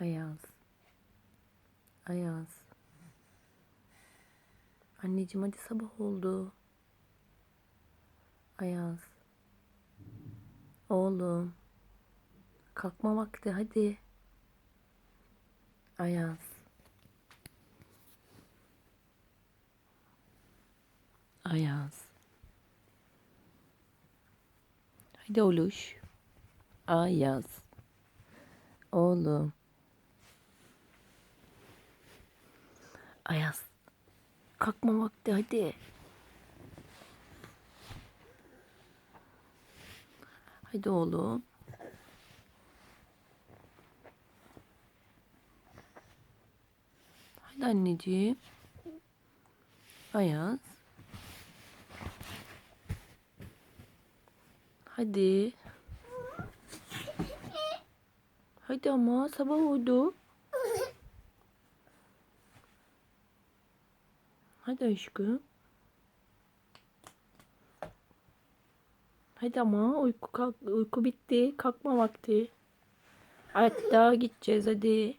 Ayaz. Ayaz. Anneciğim hadi sabah oldu. Ayaz. Oğlum. Kalkma vakti hadi. Ayaz. Ayaz. Hadi oluş. Ayaz. Oğlum. Ayaz. Kalkma vakti hadi. Hadi oğlum. Hadi anneciğim. Ayaz. Hadi. Hadi ama sabah oldu. Hadi aşkım. Hadi ama uyku kalk uyku bitti. Kalkma vakti. Hatta gideceğiz hadi.